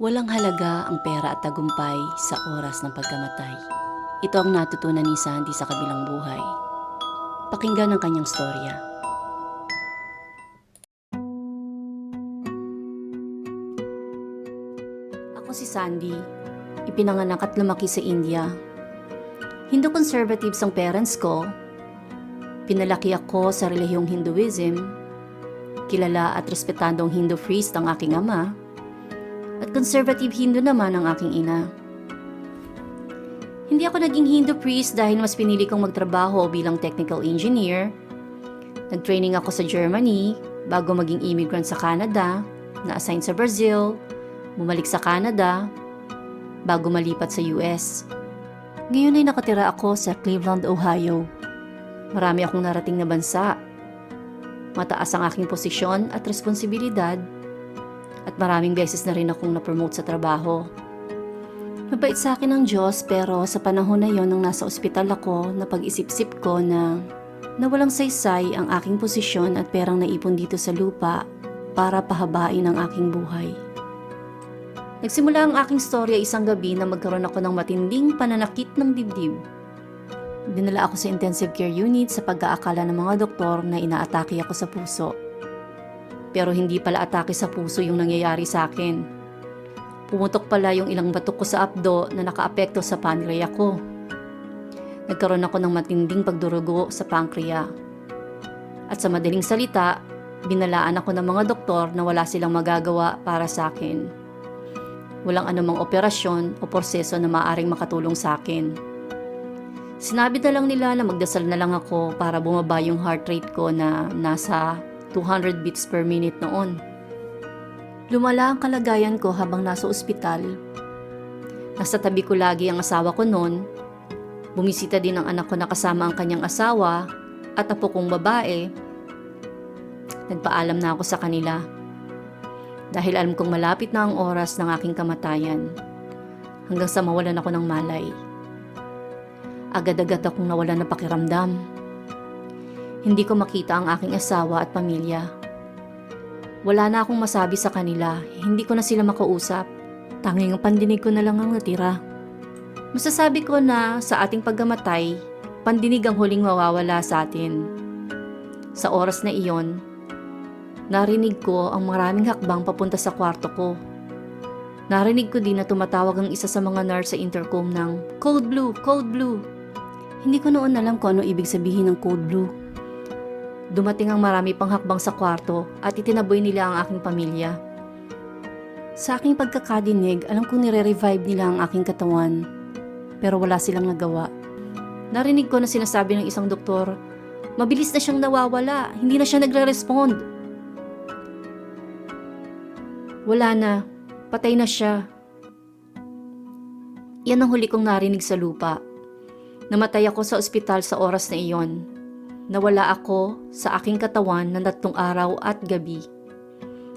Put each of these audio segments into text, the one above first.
Walang halaga ang pera at tagumpay sa oras ng pagkamatay. Ito ang natutunan ni Sandy sa kabilang buhay. Pakinggan ang kanyang storya. Ako si Sandy. Ipinanganak at lumaki sa India. Hindu conservatives ang parents ko. Pinalaki ako sa relihiyong Hinduism. Kilala at respetadong Hindu priest ang aking ama. At conservative Hindu naman ang aking ina. Hindi ako naging Hindu priest dahil mas pinili kong magtrabaho bilang technical engineer. Nag-training ako sa Germany bago maging immigrant sa Canada, na-assign sa Brazil, bumalik sa Canada, bago malipat sa US. Ngayon ay nakatira ako sa Cleveland, Ohio. Marami akong narating na bansa. Mataas ang aking posisyon at responsibilidad at maraming beses na rin akong na-promote sa trabaho. Mabait sa akin ang Diyos pero sa panahon na yon nang nasa ospital ako, napag-isip-sip ko na nawalang saysay ang aking posisyon at perang naipon dito sa lupa para pahabain ang aking buhay. Nagsimula ang aking storya isang gabi na magkaroon ako ng matinding pananakit ng dibdib. Dinala ako sa intensive care unit sa pag-aakala ng mga doktor na inaatake ako sa puso. Pero hindi pala atake sa puso yung nangyayari sa akin. Pumutok pala yung ilang batok ko sa abdo na nakaapekto sa pankreya ko. Nagkaroon ako ng matinding pagdurugo sa pankreya. At sa madaling salita, binalaan ako ng mga doktor na wala silang magagawa para sa akin. Walang anumang operasyon o proseso na maaring makatulong sa akin. Sinabi na lang nila na magdasal na lang ako para bumaba yung heart rate ko na nasa 200 beats per minute noon. Lumala ang kalagayan ko habang nasa ospital. Nasa tabi ko lagi ang asawa ko noon. Bumisita din ang anak ko na kasama ang kanyang asawa at apo kong babae. Nagpaalam na ako sa kanila. Dahil alam kong malapit na ang oras ng aking kamatayan. Hanggang sa mawalan ako ng malay. Agad-agad akong nawalan ng pakiramdam. Hindi ko makita ang aking asawa at pamilya. Wala na akong masabi sa kanila, hindi ko na sila makausap. Tanging ang pandinig ko na lang ang natira. Masasabi ko na sa ating pagkamatay, pandinig ang huling mawawala sa atin. Sa oras na iyon, narinig ko ang maraming hakbang papunta sa kwarto ko. Narinig ko din na tumatawag ang isa sa mga nurse sa intercom ng Code Blue, Code Blue. Hindi ko noon alam kung ano ibig sabihin ng Code Blue. Dumating ang marami pang hakbang sa kwarto at itinaboy nila ang aking pamilya. Sa aking pagkakadinig, alam kong nire-revive nila ang aking katawan. Pero wala silang nagawa. Narinig ko na sinasabi ng isang doktor, mabilis na siyang nawawala, hindi na siya nagre-respond. Wala na, patay na siya. Yan ang huli kong narinig sa lupa. Namatay ako sa ospital sa oras na iyon nawala ako sa aking katawan ng tatlong araw at gabi.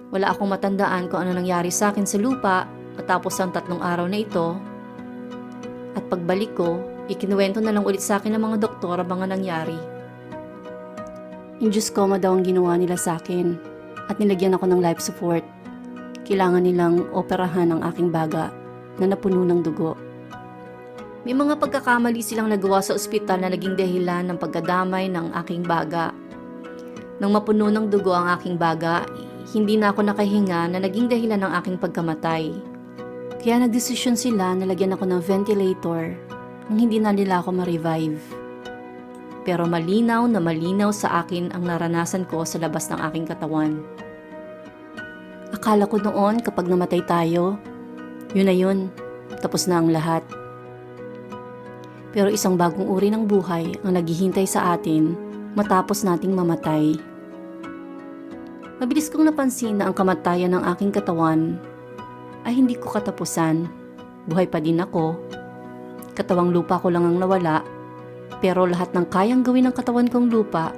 Wala akong matandaan kung ano nangyari sa akin sa lupa matapos ang tatlong araw na ito. At pagbalik ko, ikinuwento na lang ulit sa akin ng mga doktor ang mga nangyari. Induced coma daw ang ginawa nila sa akin at nilagyan ako ng life support. Kailangan nilang operahan ang aking baga na napuno ng dugo. May mga pagkakamali silang nagawa sa ospital na naging dahilan ng pagkadamay ng aking baga. Nang mapuno ng dugo ang aking baga, hindi na ako nakahinga na naging dahilan ng aking pagkamatay. Kaya nagdesisyon sila na lagyan ako ng ventilator nang hindi na nila ako ma-revive. Pero malinaw na malinaw sa akin ang naranasan ko sa labas ng aking katawan. Akala ko noon kapag namatay tayo, yun na yun, tapos na ang lahat. Pero isang bagong uri ng buhay ang naghihintay sa atin matapos nating mamatay. Mabilis kong napansin na ang kamatayan ng aking katawan ay hindi ko katapusan. Buhay pa din ako. Katawang lupa ko lang ang nawala, pero lahat ng kayang gawin ng katawan kong lupa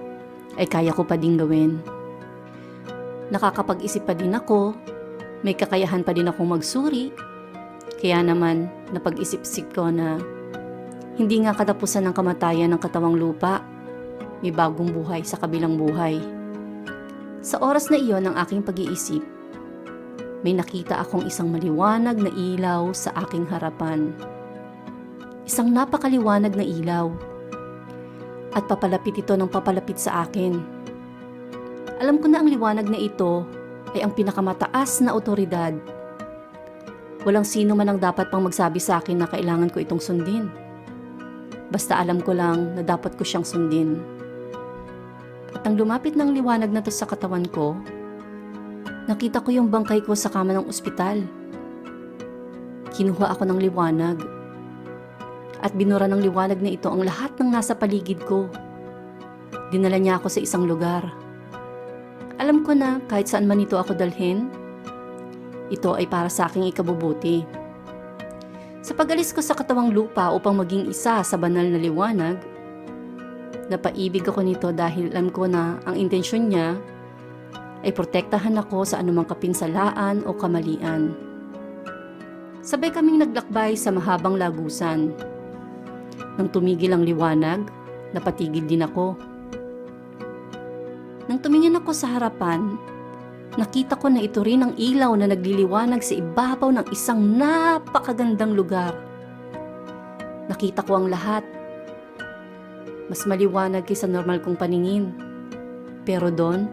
ay kaya ko pa din gawin. Nakakapag-isip pa din ako, may kakayahan pa din akong magsuri, kaya naman napag-isip-isip ko na hindi nga katapusan ng kamatayan ng katawang lupa. May bagong buhay sa kabilang buhay. Sa oras na iyon ng aking pag-iisip, may nakita akong isang maliwanag na ilaw sa aking harapan. Isang napakaliwanag na ilaw. At papalapit ito ng papalapit sa akin. Alam ko na ang liwanag na ito ay ang pinakamataas na otoridad. Walang sino man ang dapat pang magsabi sa akin na kailangan ko itong sundin. Basta alam ko lang na dapat ko siyang sundin. At nang lumapit ng liwanag na to sa katawan ko, nakita ko yung bangkay ko sa kama ng ospital. Kinuha ako ng liwanag. At binura ng liwanag na ito ang lahat ng nasa paligid ko. Dinala niya ako sa isang lugar. Alam ko na kahit saan man ito ako dalhin, ito ay para sa aking ikabubuti. Sa pag-alis ko sa katawang lupa upang maging isa sa banal na liwanag, napaibig ako nito dahil alam ko na ang intensyon niya ay protektahan ako sa anumang kapinsalaan o kamalian. Sabay kaming naglakbay sa mahabang lagusan. Nang tumigil ang liwanag, napatigil din ako. Nang tumingin ako sa harapan, nakita ko na ito rin ang ilaw na nagliliwanag sa ibabaw ng isang napakagandang lugar. Nakita ko ang lahat. Mas maliwanag kaysa normal kong paningin. Pero doon,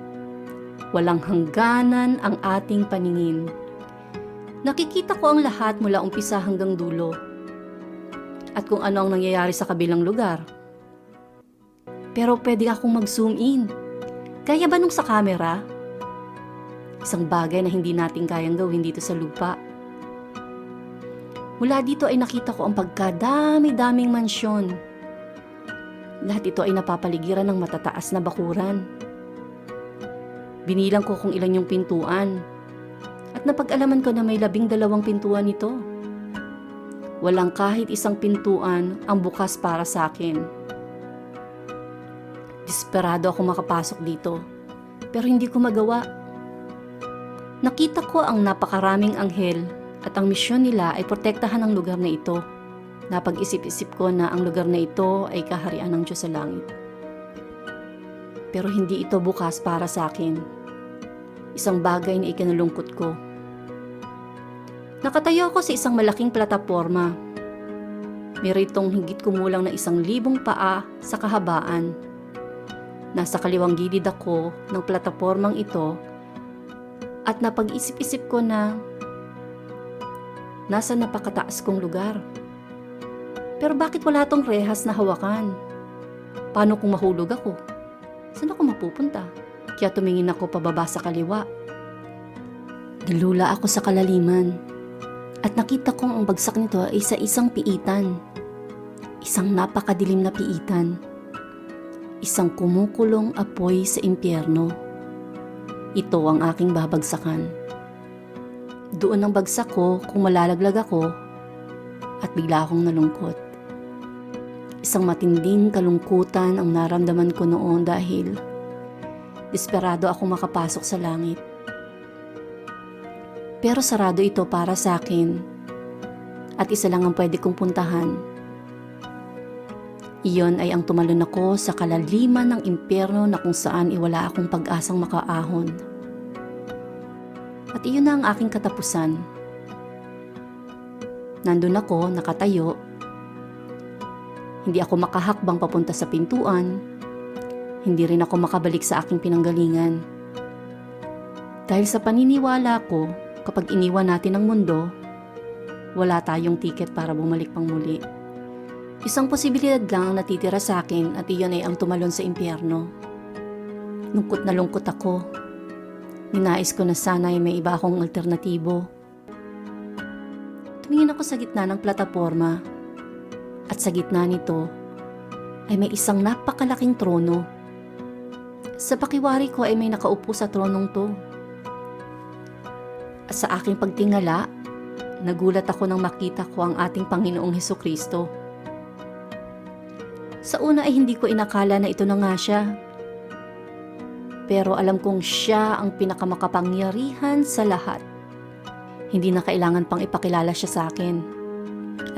walang hangganan ang ating paningin. Nakikita ko ang lahat mula umpisa hanggang dulo. At kung ano ang nangyayari sa kabilang lugar. Pero pwede akong mag-zoom in. Kaya ba nung sa camera? Isang bagay na hindi natin kayang gawin dito sa lupa. Mula dito ay nakita ko ang pagkadami-daming mansyon. Lahat ito ay napapaligiran ng matataas na bakuran. Binilang ko kung ilan yung pintuan. At napag-alaman ko na may labing dalawang pintuan ito. Walang kahit isang pintuan ang bukas para sa akin. Desperado ako makapasok dito. Pero hindi ko magawa. Nakita ko ang napakaraming anghel at ang misyon nila ay protektahan ang lugar na ito. Napag-isip-isip ko na ang lugar na ito ay kaharian ng Diyos sa langit. Pero hindi ito bukas para sa akin. Isang bagay na ikinalungkot ko. Nakatayo ako sa isang malaking plataporma. Meritong higit kumulang na isang libong paa sa kahabaan. Nasa kaliwang gilid ako ng platapormang ito at napag-isip-isip ko na nasa napakataas kong lugar. Pero bakit wala tong rehas na hawakan? Paano kung mahulog ako? Saan ako mapupunta? Kaya tumingin ako pababa sa kaliwa. Nalula ako sa kalaliman at nakita kong ang bagsak nito ay sa isang piitan. Isang napakadilim na piitan. Isang kumukulong apoy sa impyerno. Ito ang aking babagsakan. Doon ang bagsak ko kung malalaglag ako at bigla akong nalungkot. Isang matinding kalungkutan ang naramdaman ko noon dahil desperado ako makapasok sa langit. Pero sarado ito para sa akin at isa lang ang pwede kong puntahan. Iyon ay ang tumalon ako sa kalaliman ng impyerno na kung saan iwala akong pag-asang makaahon. At iyon na ang aking katapusan. Nandun ako, nakatayo. Hindi ako makahakbang papunta sa pintuan. Hindi rin ako makabalik sa aking pinanggalingan. Dahil sa paniniwala ko, kapag iniwan natin ang mundo, wala tayong tiket para bumalik pang muli. Isang posibilidad lang ang natitira sa akin at iyon ay ang tumalon sa impyerno. Lungkot na lungkot ako. Ninais ko na sana ay may iba akong alternatibo. Tumingin ako sa gitna ng plataforma at sa gitna nito ay may isang napakalaking trono. Sa pakiwari ko ay may nakaupo sa tronong to. At sa aking pagtingala, nagulat ako nang makita ko ang ating Panginoong Heso Kristo. Sa una ay hindi ko inakala na ito na nga siya. Pero alam kong siya ang pinakamakapangyarihan sa lahat. Hindi na kailangan pang ipakilala siya sa akin.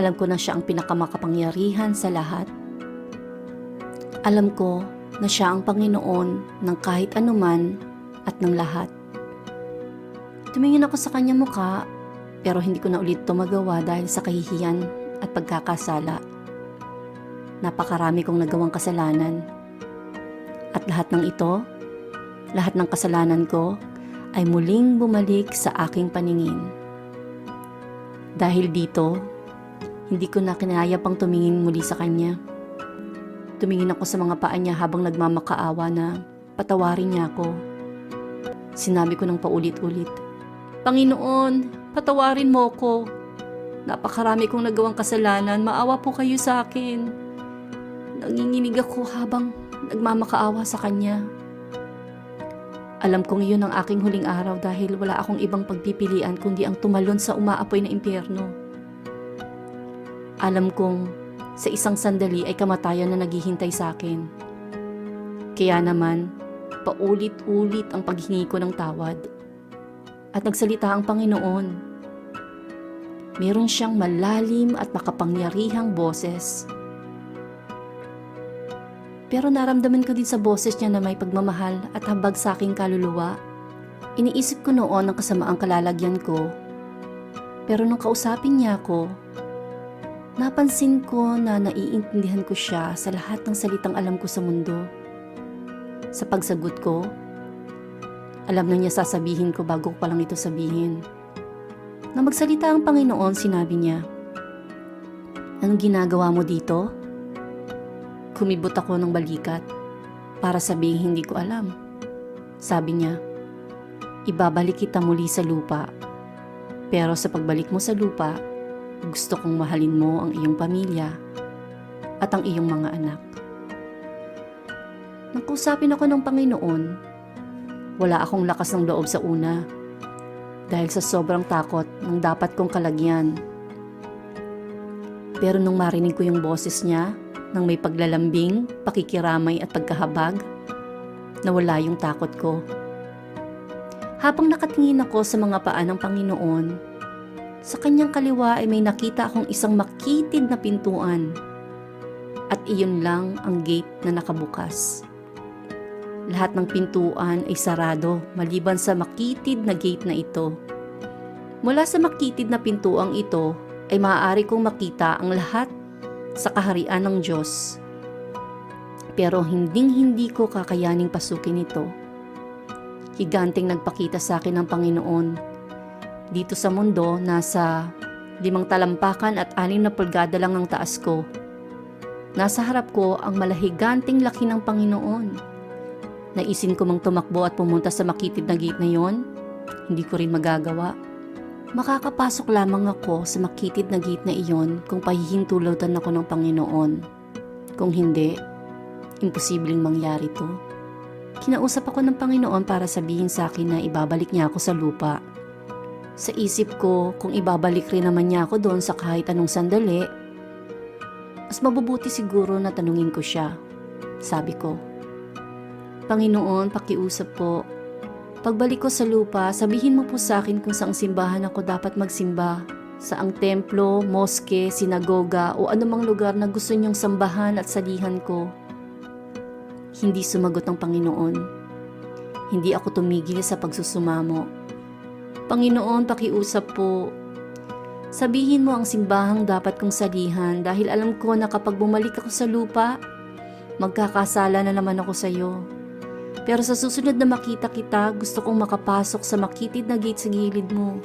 Alam ko na siya ang pinakamakapangyarihan sa lahat. Alam ko na siya ang Panginoon ng kahit anuman at ng lahat. Tumingin ako sa kanya mukha, pero hindi ko na ulit ito magawa dahil sa kahihiyan at pagkakasala. Napakarami kong nagawang kasalanan. At lahat ng ito, lahat ng kasalanan ko, ay muling bumalik sa aking paningin. Dahil dito, hindi ko na kinaya pang tumingin muli sa kanya. Tumingin ako sa mga paa niya habang nagmamakaawa na patawarin niya ako. Sinabi ko ng paulit-ulit, Panginoon, patawarin mo ko. Napakarami kong nagawang kasalanan, maawa po kayo sa akin. Nanginginig ako habang nagmamakaawa sa kanya. Alam kong iyon ang aking huling araw dahil wala akong ibang pagpipilian kundi ang tumalon sa umaapoy na impyerno. Alam kong sa isang sandali ay kamatayan na naghihintay sa akin. Kaya naman, paulit-ulit ang paghingi ko ng tawad. At nagsalita ang Panginoon. Meron siyang malalim at makapangyarihang boses. Pero naramdaman ko din sa boses niya na may pagmamahal at habag sa aking kaluluwa. Iniisip ko noon ang kasamaang kalalagyan ko. Pero nung kausapin niya ako, napansin ko na naiintindihan ko siya sa lahat ng salitang alam ko sa mundo. Sa pagsagot ko, alam na niya sasabihin ko bago ko pa lang ito sabihin. Na magsalita ang Panginoon, sinabi niya, Anong ginagawa mo dito? Kumibot ako ng balikat para sabihin hindi ko alam. Sabi niya, ibabalik kita muli sa lupa. Pero sa pagbalik mo sa lupa, gusto kong mahalin mo ang iyong pamilya at ang iyong mga anak. Nang kusapin ako ng Panginoon, wala akong lakas ng loob sa una dahil sa sobrang takot ng dapat kong kalagyan. Pero nung marinig ko yung boses niya, nang may paglalambing, pakikiramay at pagkahabag, nawala yung takot ko. Habang nakatingin ako sa mga paa ng Panginoon, sa kanyang kaliwa ay may nakita akong isang makitid na pintuan. At iyon lang ang gate na nakabukas. Lahat ng pintuan ay sarado maliban sa makitid na gate na ito. Mula sa makitid na pintuang ito ay maaari kong makita ang lahat sa kaharian ng Diyos. Pero hinding-hindi ko kakayaning pasukin ito. Higanting nagpakita sa akin ng Panginoon. Dito sa mundo, nasa limang talampakan at anim na pulgada lang ang taas ko. Nasa harap ko ang malahiganting laki ng Panginoon. Naisin ko mang tumakbo at pumunta sa makitid na gate na yon, hindi ko rin magagawa. Makakapasok lamang ako sa makitid na gate na iyon kung pahihintulutan ako ng Panginoon. Kung hindi, imposibleng mangyari to. Kinausap ako ng Panginoon para sabihin sa akin na ibabalik niya ako sa lupa. Sa isip ko, kung ibabalik rin naman niya ako doon sa kahit anong sandali, mas mabubuti siguro na tanungin ko siya. Sabi ko, Panginoon, pakiusap po, Pagbalik ko sa lupa, sabihin mo po sa akin kung saang simbahan ako dapat magsimba. Saang templo, moske, sinagoga o anumang lugar na gusto niyong sambahan at salihan ko. Hindi sumagot ang Panginoon. Hindi ako tumigil sa pagsusumamo. Panginoon, pakiusap po. Sabihin mo ang simbahang dapat kong salihan dahil alam ko na kapag bumalik ako sa lupa, magkakasala na naman ako sa iyo. Pero sa susunod na makita kita, gusto kong makapasok sa makitid na gate sa gilid mo.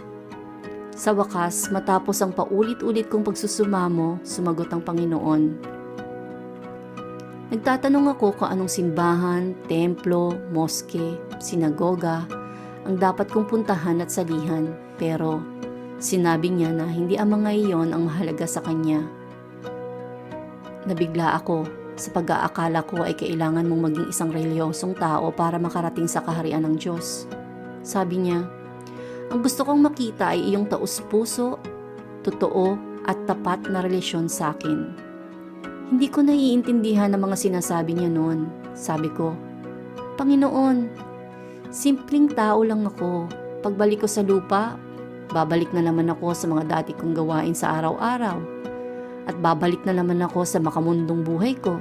Sa wakas, matapos ang paulit-ulit kong pagsusumamo, sumagot ang Panginoon. Nagtatanong ako kung anong simbahan, templo, moske, sinagoga ang dapat kong puntahan at salihan. Pero sinabi niya na hindi ang mga iyon ang mahalaga sa kanya. Nabigla ako sa pag-aakala ko ay kailangan mong maging isang reliyosong tao para makarating sa kaharian ng Diyos. Sabi niya, ang gusto kong makita ay iyong taus-puso, totoo at tapat na relasyon sa akin. Hindi ko naiintindihan ang mga sinasabi niya noon. Sabi ko, Panginoon, simpleng tao lang ako. Pagbalik ko sa lupa, babalik na naman ako sa mga dati kong gawain sa araw-araw. At babalik na naman ako sa makamundong buhay ko.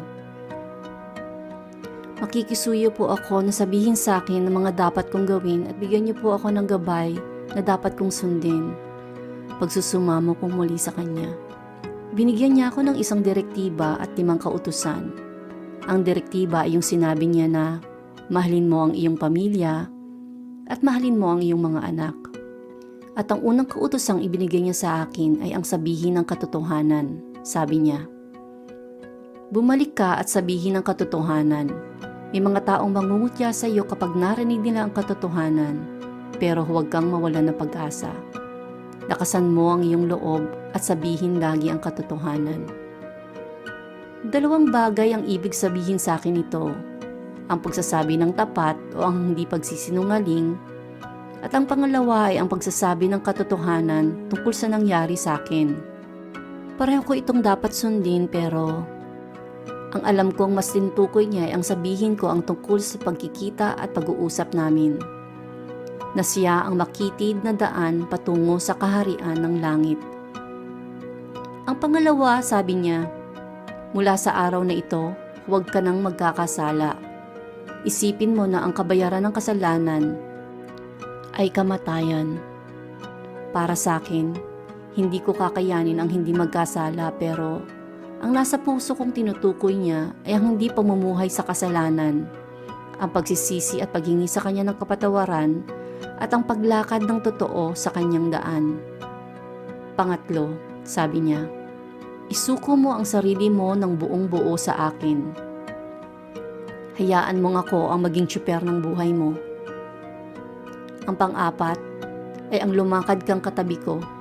Makikisuyo po ako na sabihin sa akin ang mga dapat kong gawin at bigyan niyo po ako ng gabay na dapat kong sundin pagsusumamo kong muli sa kanya. Binigyan niya ako ng isang direktiba at limang kautusan. Ang direktiba ay yung sinabi niya na mahalin mo ang iyong pamilya at mahalin mo ang iyong mga anak. At ang unang kautosang ibinigay niya sa akin ay ang sabihin ng katotohanan. Sabi niya, Bumalik ka at sabihin ang katotohanan. May mga taong mangungutya sa iyo kapag narinig nila ang katotohanan, pero huwag kang mawalan ng pag-asa. Lakasan mo ang iyong loob at sabihin lagi ang katotohanan. Dalawang bagay ang ibig sabihin sa akin ito. Ang pagsasabi ng tapat o ang hindi pagsisinungaling at ang pangalawa ay ang pagsasabi ng katotohanan tungkol sa nangyari sa akin. Pareho ko itong dapat sundin pero ang alam kong mas tinutukoy niya ay ang sabihin ko ang tungkol sa pagkikita at pag-uusap namin. Na siya ang makitid na daan patungo sa kaharian ng langit. Ang pangalawa, sabi niya, mula sa araw na ito, huwag ka nang magkakasala. Isipin mo na ang kabayaran ng kasalanan ay kamatayan. Para sa akin, hindi ko kakayanin ang hindi magkasala pero ang nasa puso kong tinutukoy niya ay ang hindi pamumuhay sa kasalanan, ang pagsisisi at paghingi sa kanya ng kapatawaran at ang paglakad ng totoo sa kanyang daan. Pangatlo, sabi niya, isuko mo ang sarili mo ng buong buo sa akin. Hayaan mong ako ang maging tsuper ng buhay mo. Ang pang-apat ay ang lumakad kang katabi ko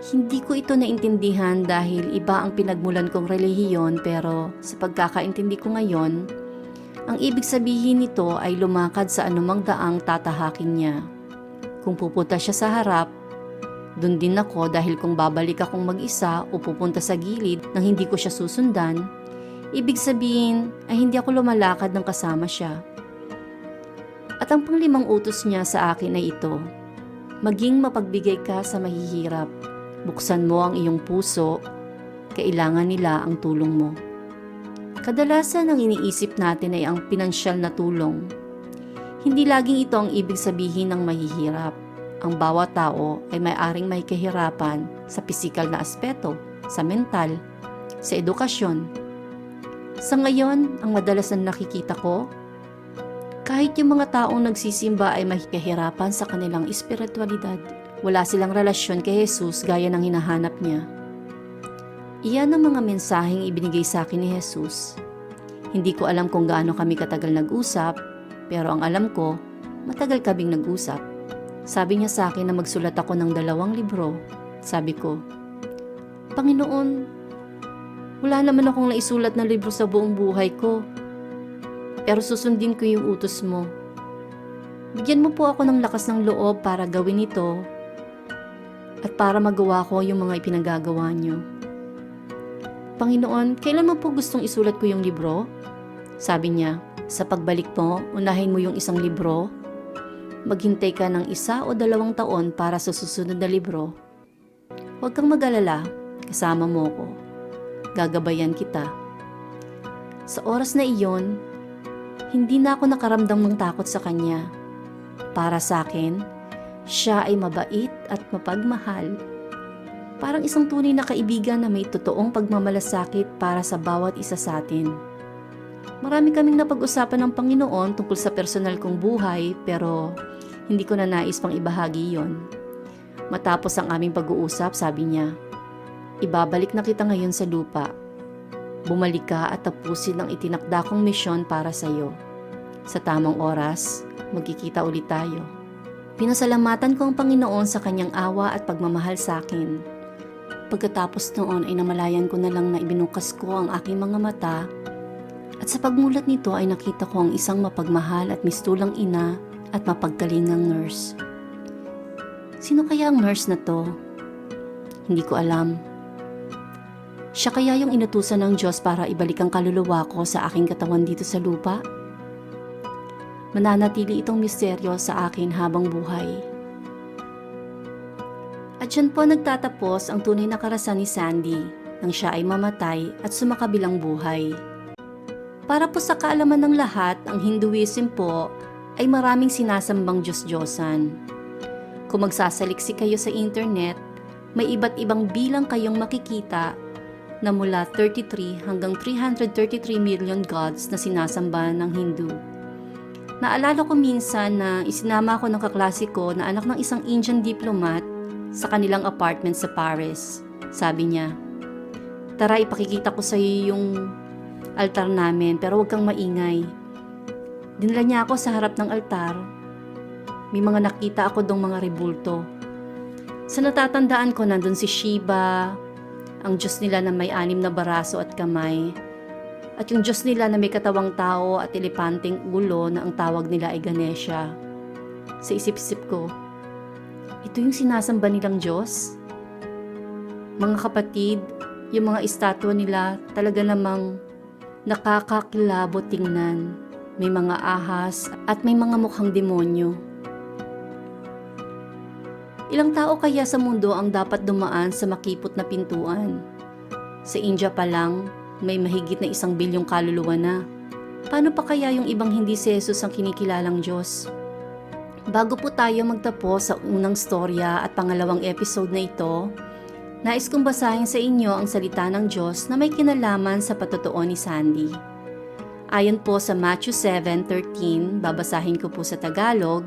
hindi ko ito naintindihan dahil iba ang pinagmulan kong relihiyon pero sa pagkakaintindi ko ngayon, ang ibig sabihin nito ay lumakad sa anumang daang tatahakin niya. Kung pupunta siya sa harap, dun din ako dahil kung babalik akong mag-isa o pupunta sa gilid nang hindi ko siya susundan, ibig sabihin ay hindi ako lumalakad ng kasama siya. At ang panglimang utos niya sa akin ay ito, maging mapagbigay ka sa mahihirap Buksan mo ang iyong puso, kailangan nila ang tulong mo. Kadalasan ang iniisip natin ay ang pinansyal na tulong. Hindi laging ito ang ibig sabihin ng mahihirap. Ang bawat tao ay may-aring may kahirapan sa pisikal na aspeto, sa mental, sa edukasyon. Sa ngayon, ang madalas na nakikita ko, kahit yung mga taong nagsisimba ay may kahirapan sa kanilang espiritualidad. Wala silang relasyon kay Jesus gaya ng hinahanap niya. Iyan ang mga mensaheng ibinigay sa akin ni Jesus. Hindi ko alam kung gaano kami katagal nag-usap, pero ang alam ko, matagal kaming nag-usap. Sabi niya sa akin na magsulat ako ng dalawang libro. Sabi ko, Panginoon, wala naman akong naisulat na libro sa buong buhay ko. Pero susundin ko yung utos mo. Bigyan mo po ako ng lakas ng loob para gawin ito at para magawa ko yung mga ipinagagawa niyo. Panginoon, kailan mo po gustong isulat ko yung libro? Sabi niya, sa pagbalik mo, unahin mo yung isang libro. Maghintay ka ng isa o dalawang taon para sa susunod na libro. Huwag kang mag-alala, kasama mo ko. Gagabayan kita. Sa oras na iyon, hindi na ako nakaramdam ng takot sa kanya. Para sa akin, siya ay mabait at mapagmahal. Parang isang tunay na kaibigan na may totoong pagmamalasakit para sa bawat isa sa atin. Marami kaming napag-usapan ng Panginoon tungkol sa personal kong buhay pero hindi ko na nais pang ibahagi yon. Matapos ang aming pag-uusap, sabi niya, Ibabalik na kita ngayon sa lupa. Bumalik ka at tapusin ang itinakda kong misyon para sa iyo. Sa tamang oras, magkikita ulit tayo. Pinasalamatan ko ang Panginoon sa kanyang awa at pagmamahal sa akin. Pagkatapos noon ay namalayan ko na lang na ibinukas ko ang aking mga mata at sa pagmulat nito ay nakita ko ang isang mapagmahal at mistulang ina at mapaggalingang nurse. Sino kaya ang nurse na to? Hindi ko alam. Siya kaya yung inutusan ng Diyos para ibalik ang kaluluwa ko sa aking katawan dito sa lupa? Mananatili itong misteryo sa akin habang buhay. At dyan po nagtatapos ang tunay na karasan ni Sandy nang siya ay mamatay at sumakabilang buhay. Para po sa kaalaman ng lahat, ang Hinduism po ay maraming sinasambang Diyos-Diyosan. Kung magsasaliksi kayo sa internet, may iba't ibang bilang kayong makikita na mula 33 hanggang 333 million gods na sinasamba ng Hindu. Naalala ko minsan na isinama ko ng kaklase ko na anak ng isang Indian diplomat sa kanilang apartment sa Paris. Sabi niya, Tara ipakikita ko sa iyo yung altar namin pero huwag kang maingay. Dinala niya ako sa harap ng altar. May mga nakita ako dong mga rebulto. Sa natatandaan ko nandun si Shiva, ang Diyos nila na may anim na baraso at kamay, at yung Diyos nila na may katawang tao at elepanteng ulo na ang tawag nila ay Ganesha. Sa isip-isip ko, ito yung sinasamba nilang Diyos? Mga kapatid, yung mga estatwa nila talaga namang nakakakilabot tingnan. May mga ahas at may mga mukhang demonyo. Ilang tao kaya sa mundo ang dapat dumaan sa makipot na pintuan? Sa India pa lang, may mahigit na isang bilyong kaluluwa na. Paano pa kaya yung ibang hindi si Jesus ang kinikilalang Diyos? Bago po tayo magtapos sa unang storya at pangalawang episode na ito, nais kong basahin sa inyo ang salita ng Diyos na may kinalaman sa patotoo ni Sandy. Ayon po sa Matthew 7.13, babasahin ko po sa Tagalog,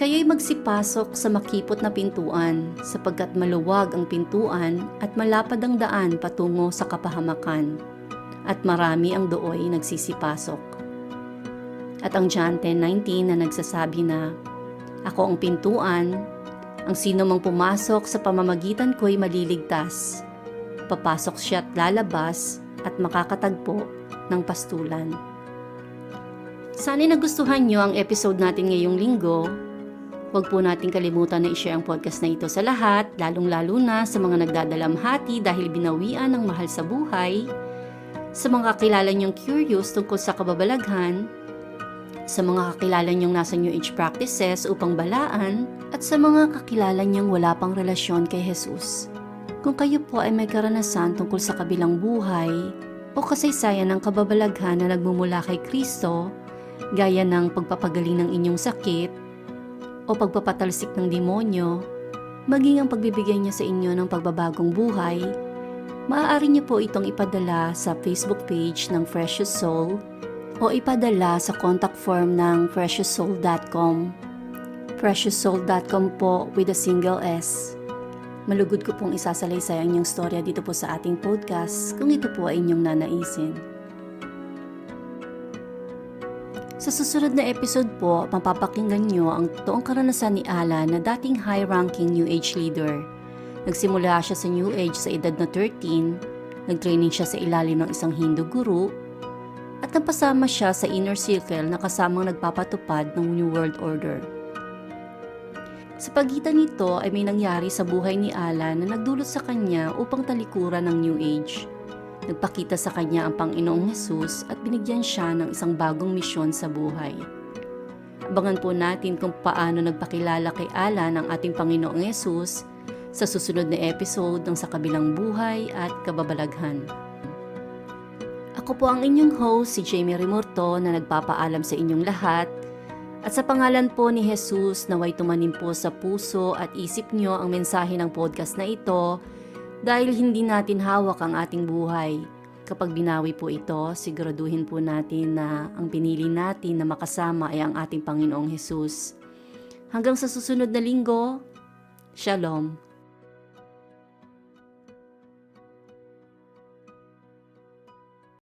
Kayo'y magsipasok sa makipot na pintuan, sapagkat maluwag ang pintuan at malapad ang daan patungo sa kapahamakan, at marami ang dooy nagsisipasok. At ang John 10.19 na nagsasabi na, Ako ang pintuan, ang sino mang pumasok sa pamamagitan ko'y maliligtas. Papasok siya at lalabas at makakatagpo ng pastulan. Sana'y nagustuhan nyo ang episode natin ngayong linggo Huwag po nating kalimutan na i-share ang podcast na ito sa lahat, lalong-lalo na sa mga nagdadalamhati dahil binawian ng mahal sa buhay, sa mga kakilala niyong curious tungkol sa kababalaghan, sa mga kakilala niyong nasa New Age practices upang balaan, at sa mga kakilala niyong wala pang relasyon kay Jesus. Kung kayo po ay may karanasan tungkol sa kabilang buhay o kasaysayan ng kababalaghan na nagmumula kay Kristo, gaya ng pagpapagaling ng inyong sakit, o pagpapatalsik ng demonyo, maging ang pagbibigay niya sa inyo ng pagbabagong buhay, maaari niyo po itong ipadala sa Facebook page ng Precious Soul o ipadala sa contact form ng precioussoul.com. Precioussoul.com po with a single S. Malugod ko pong isasalaysay ang inyong storya dito po sa ating podcast kung ito po ay inyong nanaisin. Sa susunod na episode po, mapapakinggan nyo ang totoong karanasan ni Alan na dating high-ranking New Age leader. Nagsimula siya sa New Age sa edad na 13, nagtraining siya sa ilalim ng isang Hindu guru, at napasama siya sa inner circle na kasamang nagpapatupad ng New World Order. Sa pagitan nito ay may nangyari sa buhay ni Alan na nagdulot sa kanya upang talikuran ng New Age. Nagpakita sa kanya ang Panginoong Hesus at binigyan siya ng isang bagong misyon sa buhay. Abangan po natin kung paano nagpakilala kay Alan ang ating Panginoong Hesus sa susunod na episode ng Sa Kabilang Buhay at Kababalaghan. Ako po ang inyong host, si Jamie Rimorto na nagpapaalam sa inyong lahat at sa pangalan po ni Jesus naway tumanim po sa puso at isip nyo ang mensahe ng podcast na ito dahil hindi natin hawak ang ating buhay. Kapag binawi po ito, siguraduhin po natin na ang pinili natin na makasama ay ang ating Panginoong Hesus. Hanggang sa susunod na linggo, Shalom.